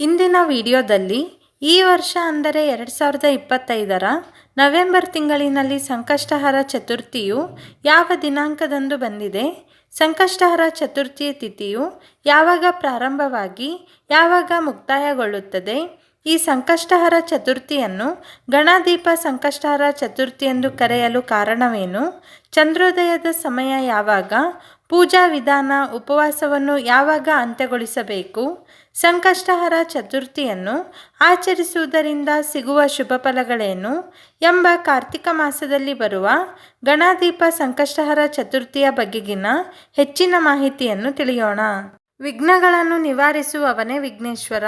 ಇಂದಿನ ವಿಡಿಯೋದಲ್ಲಿ ಈ ವರ್ಷ ಅಂದರೆ ಎರಡು ಸಾವಿರದ ಇಪ್ಪತ್ತೈದರ ನವೆಂಬರ್ ತಿಂಗಳಿನಲ್ಲಿ ಸಂಕಷ್ಟಹರ ಚತುರ್ಥಿಯು ಯಾವ ದಿನಾಂಕದಂದು ಬಂದಿದೆ? ಸಂಕಷ್ಟಹರ ಚತುರ್ಥಿಯ ತಿಥಿಯು ಯಾವಾಗ ಪ್ರಾರಂಭವಾಗಿ ಯಾವಾಗ ಮುಕ್ತಾಯಗೊಳ್ಳುತ್ತದೆ? ಈ ಸಂಕಷ್ಟಹರ ಚತುರ್ಥಿಯನ್ನು ಗಣದೀಪ ಸಂಕಷ್ಟಹರ ಚತುರ್ಥಿ ಎಂದು ಕರೆಯಲು ಕಾರಣವೇನು? ಚಂದ್ರೋದಯದ ಸಮಯ ಯಾವಾಗ ಪೂಜಾ ವಿಧಾನ ಉಪವಾಸವನ್ನು ಯಾವಾಗ ಅಂತ್ಯಗೊಳಿಸಬೇಕು? ಸಂಕಷ್ಟಹರ ಚತುರ್ಥಿಯನ್ನು ಆಚರಿಸುವುದರಿಂದ ಸಿಗುವ ಶುಭ ಫಲಗಳೇನು? ಎಂಬ ಕಾರ್ತಿಕ ಮಾಸದಲ್ಲಿ ಬರುವ ಗಣಾದೀಪ ಸಂಕಷ್ಟಹರ ಚತುರ್ಥಿಯ ಬಗೆಗಿನ ಹೆಚ್ಚಿನ ಮಾಹಿತಿಯನ್ನು ತಿಳಿಯೋಣ. ವಿಘ್ನಗಳನ್ನು ನಿವಾರಿಸುವವನೇ ವಿಘ್ನೇಶ್ವರ.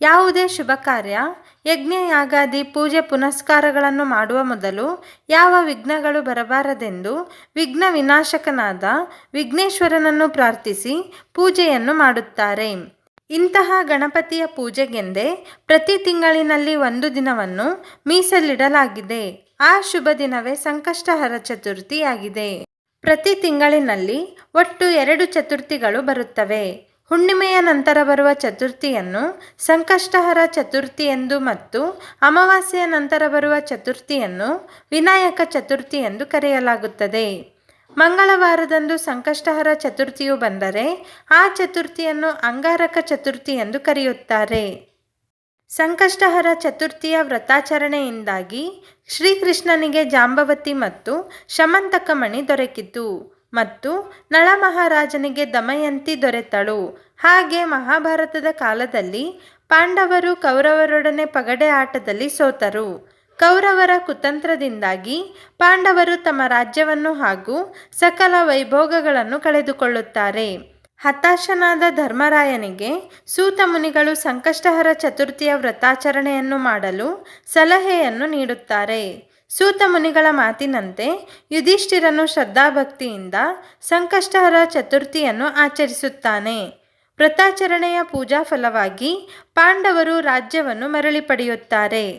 ಯಾವುದೇ ಶುಭ ಕಾರ್ಯ ಯಜ್ಞ ಯಾಗಾದಿ ಪೂಜೆ ಪುನಸ್ಕಾರಗಳನ್ನು ಮಾಡುವ ಮೊದಲು ಯಾವ ವಿಘ್ನಗಳು ಬರಬಾರದೆಂದು ವಿಘ್ನ ವಿನಾಶಕನಾದ ವಿಘ್ನೇಶ್ವರನನ್ನು ಪ್ರಾರ್ಥಿಸಿ ಪೂಜೆಯನ್ನು ಮಾಡುತ್ತಾರೆ. ಇಂತಹ ಗಣಪತಿಯ ಪೂಜೆಗೆಂದೇ ಪ್ರತಿ ತಿಂಗಳಿನಲ್ಲಿ ಒಂದು ದಿನವನ್ನು ಮೀಸಲಿಡಲಾಗಿದೆ. ಆ ಶುಭ ದಿನವೇ ಸಂಕಷ್ಟಹರ ಚತುರ್ಥಿಯಾಗಿದೆ. ಪ್ರತಿ ತಿಂಗಳಿನಲ್ಲಿ ಒಟ್ಟು ಎರಡು ಚತುರ್ಥಿಗಳು ಬರುತ್ತವೆ. ಹುಣ್ಣಿಮೆಯ ನಂತರ ಬರುವ ಚತುರ್ಥಿಯನ್ನು ಸಂಕಷ್ಟಹರ ಚತುರ್ಥಿ ಎಂದು ಮತ್ತು ಅಮಾವಾಸ್ಯೆಯ ನಂತರ ಬರುವ ಚತುರ್ಥಿಯನ್ನು ವಿನಾಯಕ ಚತುರ್ಥಿ ಎಂದು ಕರೆಯಲಾಗುತ್ತದೆ. ಮಂಗಳವಾರದಂದು ಸಂಕಷ್ಟಹರ ಚತುರ್ಥಿಯು ಬಂದರೆ ಆ ಚತುರ್ಥಿಯನ್ನು ಅಂಗಾರಕ ಚತುರ್ಥಿ ಎಂದು ಕರೆಯುತ್ತಾರೆ. ಸಂಕಷ್ಟಹರ ಚತುರ್ಥಿಯ ವ್ರತಾಚರಣೆಯಿಂದಾಗಿ ಶ್ರೀಕೃಷ್ಣನಿಗೆ ಜಾಂಬವತಿ ಮತ್ತು ಶಮಂತಕಮಣಿ ದೊರಕಿತು. ಮತ್ತು ನಳ ಮಹಾರಾಜನಿಗೆ ದಮಯಂತಿ ದೊರೆತಳು. ಹಾಗೆ ಮಹಾಭಾರತದ ಕಾಲದಲ್ಲಿ ಪಾಂಡವರು ಕೌರವರೊಡನೆ ಪಗಡೆ ಆಟದಲ್ಲಿ ಸೋತರು. ಕೌರವರ ಕುತಂತ್ರದಿಂದಾಗಿ ಪಾಂಡವರು ತಮ್ಮ ರಾಜ್ಯವನ್ನು ಹಾಗೂ ಸಕಲ ವೈಭೋಗಗಳನ್ನು ಕಳೆದುಕೊಳ್ಳುತ್ತಾರೆ. ಹತಾಶನಾದ ಧರ್ಮರಾಯನಿಗೆ ಸೂತ ಮುನಿಗಳು ಸಂಕಷ್ಟಹರ ಚತುರ್ಥಿಯ ವ್ರತಾಚರಣೆಯನ್ನು ಮಾಡಲು ಸಲಹೆಯನ್ನು ನೀಡುತ್ತಾರೆ. ಸೂತ ಮುನಿಗಳ ಮಾತಿನಂತೆ ಯುಧಿಷ್ಠಿರನು ಶ್ರದ್ಧಾಭಕ್ತಿಯಿಂದ ಸಂಕಷ್ಟಹರ ಚತುರ್ಥಿಯನ್ನು ಆಚರಿಸುತ್ತಾನೆ. ವ್ರತಾಚರಣೆಯ ಪೂಜಾ ಫಲವಾಗಿ ಪಾಂಡವರು ರಾಜ್ಯವನ್ನು ಮರಳಿ ಪಡೆಯುತ್ತಾರೆ.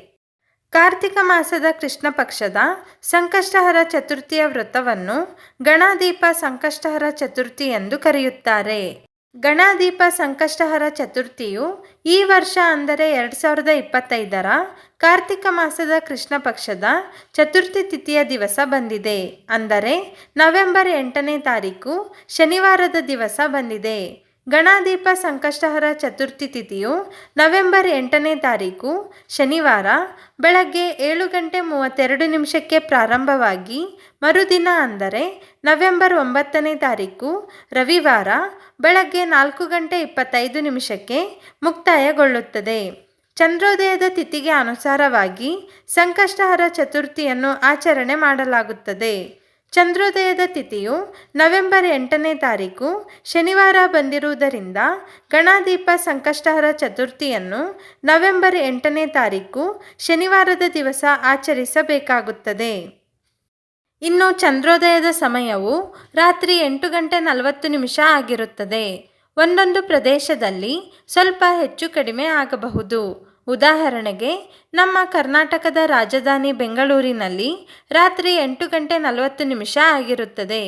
ಕಾರ್ತಿಕ ಮಾಸದ ಕೃಷ್ಣ ಪಕ್ಷದ ಸಂಕಷ್ಟಹರ ಚತುರ್ಥಿಯ ವ್ರತವನ್ನು ಗಣಾದೀಪ ಸಂಕಷ್ಟಹರ ಚತುರ್ಥಿ ಎಂದು ಕರೆಯುತ್ತಾರೆ. ಗಣದೀಪ ಸಂಕಷ್ಟಹರ ಚತುರ್ಥಿಯು ಈ ವರ್ಷ ಅಂದರೆ ಎರಡು ಸಾವಿರದ ಇಪ್ಪತ್ತೈದರ ಕಾರ್ತಿಕ ಮಾಸದ ಕೃಷ್ಣ ಪಕ್ಷದ ಚತುರ್ಥಿ ತಿಥಿಯ ದಿವಸ ಬಂದಿದೆ. ಅಂದರೆ ನವೆಂಬರ್ ಎಂಟನೇ ತಾರೀಕು ಶನಿವಾರದ ದಿವಸ ಬಂದಿದೆ. ಗಣದೀಪ ಸಂಕಷ್ಟಹರ ಚತುರ್ಥಿ ತಿಥಿಯು ನವೆಂಬರ್ ಎಂಟನೇ ತಾರೀಕು, ಶನಿವಾರ, ಬೆಳಗ್ಗೆ ಏಳು ಗಂಟೆ ಮೂವತ್ತೆರಡು ನಿಮಿಷಕ್ಕೆ ಪ್ರಾರಂಭವಾಗಿ ಮರುದಿನ ಅಂದರೆ ನವೆಂಬರ್ ಒಂಬತ್ತನೇ ತಾರೀಕು, ರವಿವಾರ, ಬೆಳಗ್ಗೆ ನಾಲ್ಕು ಗಂಟೆ ಇಪ್ಪತ್ತೈದು ನಿಮಿಷಕ್ಕೆ ಮುಕ್ತಾಯಗೊಳ್ಳುತ್ತದೆ. ಚಂದ್ರೋದಯದ ತಿಥಿಗೆ ಅನುಸಾರವಾಗಿ ಸಂಕಷ್ಟಹರ ಚತುರ್ಥಿಯನ್ನು ಆಚರಣೆ ಮಾಡಲಾಗುತ್ತದೆ. ಚಂದ್ರೋದಯದ ತಿಥಿಯು ನವೆಂಬರ್ ಎಂಟನೇ ತಾರೀಕು ಶನಿವಾರ ಬಂದಿರುವುದರಿಂದ ಗಣಾದೀಪ ಸಂಕಷ್ಟಹರ ಚತುರ್ಥಿಯನ್ನು ನವೆಂಬರ್ ಎಂಟನೇ ತಾರೀಕು ಶನಿವಾರದ ದಿವಸ ಆಚರಿಸಬೇಕಾಗುತ್ತದೆ. ಇನ್ನು ಚಂದ್ರೋದಯದ ಸಮಯವು ರಾತ್ರಿ ಎಂಟು ಗಂಟೆ ನಲವತ್ತು ನಿಮಿಷ ಆಗಿರುತ್ತದೆ. ಒಂದೊಂದು ಪ್ರದೇಶದಲ್ಲಿ ಸ್ವಲ್ಪ ಹೆಚ್ಚು ಕಡಿಮೆ ಆಗಬಹುದು. ಉದಾಹರಣೆಗೆ, ನಮ್ಮ ಕರ್ನಾಟಕದ ರಾಜಧಾನಿ ಬೆಂಗಳೂರಿನಲ್ಲಿ ರಾತ್ರಿ ಎಂಟು ಗಂಟೆ ನಲವತ್ತು ನಿಮಿಷ ಆಗಿರುತ್ತದೆ.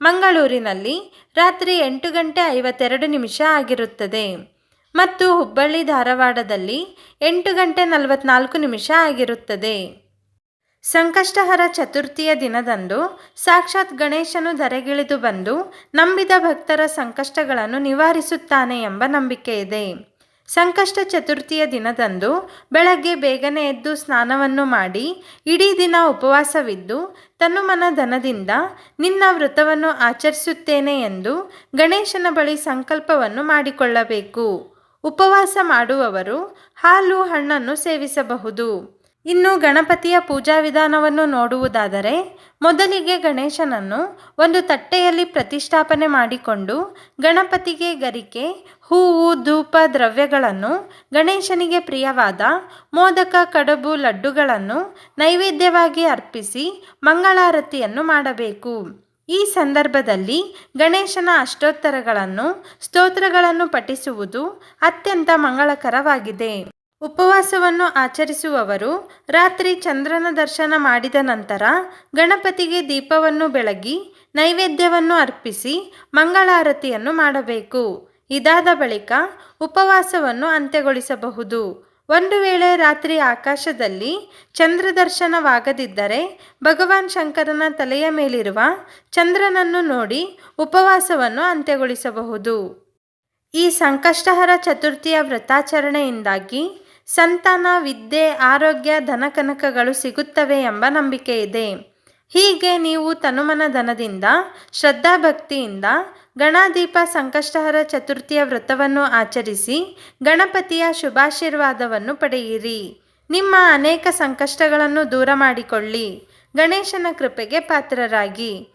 ಮಂಗಳೂರಿನಲ್ಲಿ ರಾತ್ರಿ ಎಂಟು ಗಂಟೆ ಐವತ್ತೆರಡು ನಿಮಿಷ ಆಗಿರುತ್ತದೆ. ಮತ್ತು ಹುಬ್ಬಳ್ಳಿ ಧಾರವಾಡದಲ್ಲಿ ಎಂಟು ಗಂಟೆ ನಲವತ್ನಾಲ್ಕು ನಿಮಿಷ ಆಗಿರುತ್ತದೆ. ಸಂಕಷ್ಟಹರ ಚತುರ್ಥಿಯ ದಿನದಂದು ಸಾಕ್ಷಾತ್ ಗಣೇಶನು ಧರೆಗಿಳಿದು ಬಂದು ನಂಬಿದ ಭಕ್ತರ ಸಂಕಷ್ಟಗಳನ್ನು ನಿವಾರಿಸುತ್ತಾನೆ ಎಂಬ ನಂಬಿಕೆ ಇದೆ ಸಂಕಷ್ಟ ಚತುರ್ಥಿಯ ದಿನದಂದು ಬೆಳಗ್ಗೆ ಬೇಗನೆ ಎದ್ದು ಸ್ನಾನವನ್ನು ಮಾಡಿ, ಇಡೀ ದಿನ ಉಪವಾಸವಿದ್ದು, ತನುಮನ ಧನದಿಂದ ನಿನ್ನ ವ್ರತವನ್ನು ಆಚರಿಸುತ್ತೇನೆ ಎಂದು ಗಣೇಶನ ಬಳಿ ಸಂಕಲ್ಪವನ್ನು ಮಾಡಿಕೊಳ್ಳಬೇಕು. ಉಪವಾಸ ಮಾಡುವವರು ಹಾಲು ಹಣ್ಣನ್ನು ಸೇವಿಸಬಹುದು. ಇನ್ನು ಗಣಪತಿಯ ಪೂಜಾ ವಿಧಾನವನ್ನು ನೋಡುವುದಾದರೆ, ಮೊದಲಿಗೆ ಗಣೇಶನನ್ನು ಒಂದು ತಟ್ಟೆಯಲ್ಲಿ ಪ್ರತಿಷ್ಠಾಪನೆ ಮಾಡಿಕೊಂಡು ಗಣಪತಿಗೆ ಗರಿಕೆ, ಹೂವು, ಧೂಪ, ದ್ರವ್ಯಗಳನ್ನು, ಗಣೇಶನಿಗೆ ಪ್ರಿಯವಾದ ಮೋದಕ, ಕಡುಬು, ಲಡ್ಡುಗಳನ್ನು ನೈವೇದ್ಯವಾಗಿ ಅರ್ಪಿಸಿ ಮಂಗಳಾರತಿಯನ್ನು ಮಾಡಬೇಕು. ಈ ಸಂದರ್ಭದಲ್ಲಿ ಗಣೇಶನ ಅಷ್ಟೋತ್ತರಗಳನ್ನು, ಸ್ತೋತ್ರಗಳನ್ನು ಪಠಿಸುವುದು ಅತ್ಯಂತ ಮಂಗಳಕರವಾಗಿದೆ. ಉಪವಾಸವನ್ನು ಆಚರಿಸುವವರು ರಾತ್ರಿ ಚಂದ್ರನ ದರ್ಶನ ಮಾಡಿದ ನಂತರ ಗಣಪತಿಗೆ ದೀಪವನ್ನು ಬೆಳಗಿ ನೈವೇದ್ಯವನ್ನು ಅರ್ಪಿಸಿ ಮಂಗಳಾರತಿಯನ್ನು ಮಾಡಬೇಕು. ಇದಾದ ಬಳಿಕ ಉಪವಾಸವನ್ನು ಅಂತ್ಯಗೊಳಿಸಬಹುದು. ಒಂದು ವೇಳೆ ರಾತ್ರಿ ಆಕಾಶದಲ್ಲಿ ಚಂದ್ರದರ್ಶನವಾಗದಿದ್ದರೆ ಭಗವಾನ್ ಶಂಕರನ ತಲೆಯ ಮೇಲಿರುವ ಚಂದ್ರನನ್ನು ನೋಡಿ ಉಪವಾಸವನ್ನು ಅಂತ್ಯಗೊಳಿಸಬಹುದು. ಈ ಸಂಕಷ್ಟಹರ ಚತುರ್ಥಿಯ ವ್ರತಾಚರಣೆಯಿಂದಾಗಿ ಸಂತಾನ, ವಿದ್ಯೆ, ಆರೋಗ್ಯ, ಧನಕನಕಗಳು ಸಿಗುತ್ತವೆ ಎಂಬ ನಂಬಿಕೆ ಇದೆ. ಹೀಗೆ ನೀವು ತನುಮನ ಧನದಿಂದ, ಶ್ರದ್ಧಾಭಕ್ತಿಯಿಂದ, ಗಣಾದೀಪ ಸಂಕಷ್ಟಹರ ಚತುರ್ಥಿಯ ವ್ರತವನ್ನು ಆಚರಿಸಿ, ಗಣಪತಿಯ ಶುಭಾಶೀರ್ವಾದವನ್ನು ಪಡೆಯಿರಿ. ನಿಮ್ಮ ಅನೇಕ ಸಂಕಷ್ಟಗಳನ್ನು ದೂರ ಮಾಡಿಕೊಳ್ಳಿ. ಗಣೇಶನ ಕೃಪೆಗೆ ಪಾತ್ರರಾಗಿ.